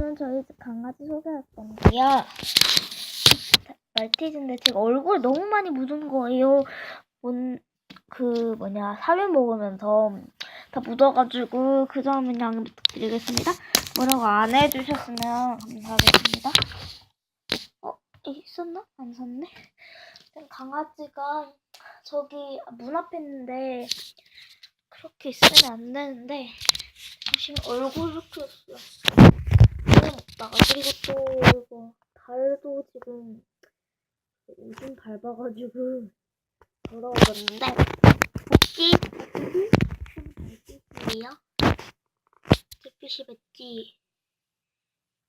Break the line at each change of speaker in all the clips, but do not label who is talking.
오늘은 저희 집 강아지 소개할 건데요. 말티즈인데 제가 얼굴 너무 많이 묻은 거예요. 뭔, 그, 뭐냐, 사료 먹으면서 다 묻어가지고 그 점은 양해 부탁드리겠습니다. 뭐라고 안 해주셨으면 감사하겠습니다. 어, 있었나? 안 샀네? 강아지가 저기 문 앞에 있는데 그렇게 있으면 안 되는데 지금 얼굴 있어 먹다가 그리고 또 이거 발도 지금 오줌 밟아가지고 더러워졌는데 혹시 달빛이에요? 달빛이 맺지?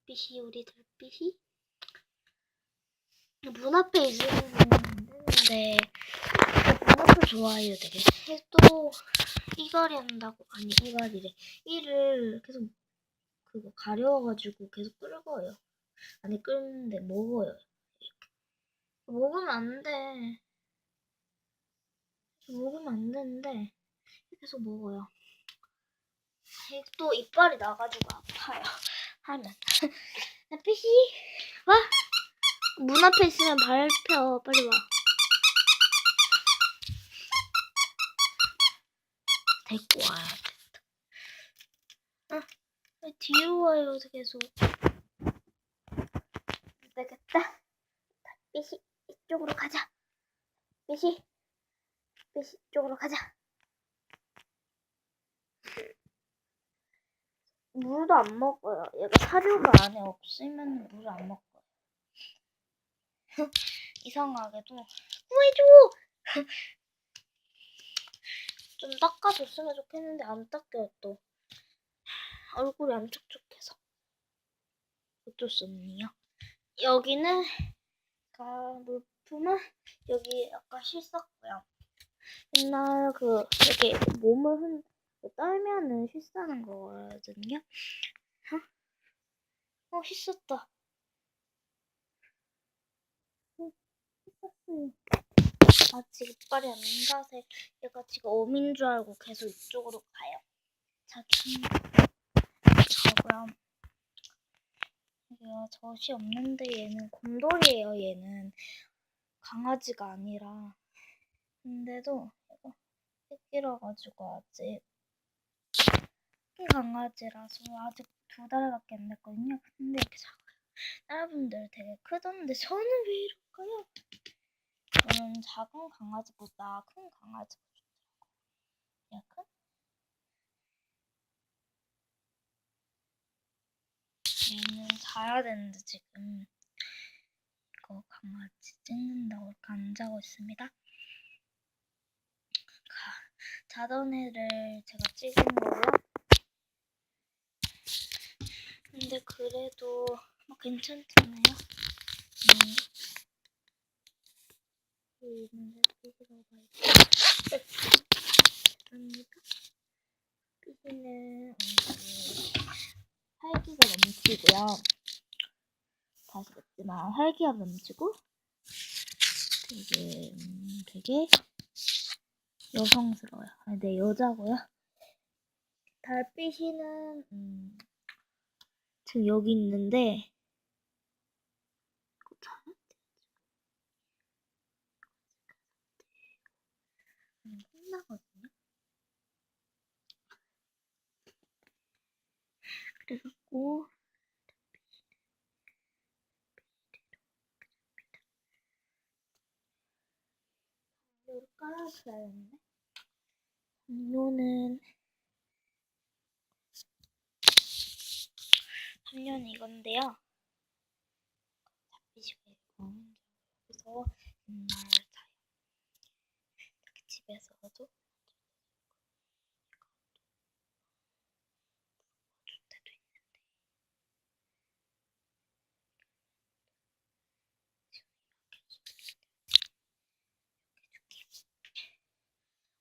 빛이 우리 달빛이? 문 앞에 있으면 안 되는데 문 앞을 좋아해요 되게 해도 이갈이 한다고 아니 이갈이래 이를 계속 그거 가려워가지고 계속 끓어요. 아니 끓는데 먹어요. 이렇게. 먹으면 안 돼. 먹으면 안 되는데 계속 먹어요. 또 이빨이 나가지고 아파요. 하면. 나피시. 와! 문 앞에 있으면 밟혀. 빨리 와. 데리고. 와야 돼. 아, 왜 뒤로 와요, 계속. 안 되겠다. 삐시, 이쪽으로 가자. 삐시, 삐시, 이쪽으로 가자. 물도 안 먹어요. 얘가 사료가 안에 없으면 물을 안 먹어요. 이상하게도 구해줘! 좀 닦아줬으면 좋겠는데 안 닦여요 또 얼굴이 안 촉촉해서. 어쩔 수 없네요. 여기는 그 물품은 여기 약간 씻었고요. 옛날 그 이렇게 몸을 흔 떨면은 씻는 거거든요. 어? 어 어, 씻었어요 아직 이빨이 안 가서 얘가 지금 어민 줄 알고 계속 이쪽으로 가요. 자기 자고요. 얘가 젖이 없는데 얘는 곰돌이에요. 얘는 강아지가 아니라 근데도 얘가 새끼라 가지고 아직 새끼 강아지라서 아직 두 달밖에 안 됐거든요. 근데 이렇게 작아요. 다른 분들 되게 크던데 저는 왜 이럴까요? 저는 작은 강아지보다 큰 강아지가 좋더라고요. 약간? 얘는 자야 되는데 지금 이거 강아지 이렇게 안 자고 있습니다. 가, 자던 애를 제가 찍은 거고요. 근데 그래도 뭐 괜찮잖아요. 음. 있는데 삐지라고 봐야지. 그러니까 삐지는 활기가 넘치고요. 다시 묻지만 활기가 넘치고 되게 음, 되게 여성스러워요. 아, 네 여자고요. 달빛이는 음, 지금 여기 있는데 혼나거든요. 그래갖고 이걸 깔아줘야겠네. 담요는 담요는 이건데요. 잡히시고 있고 그래서 정말 자요. 집에서도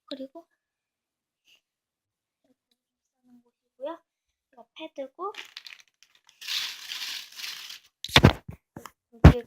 그리고 쓰는 곳이고요. 이거 패드고 여기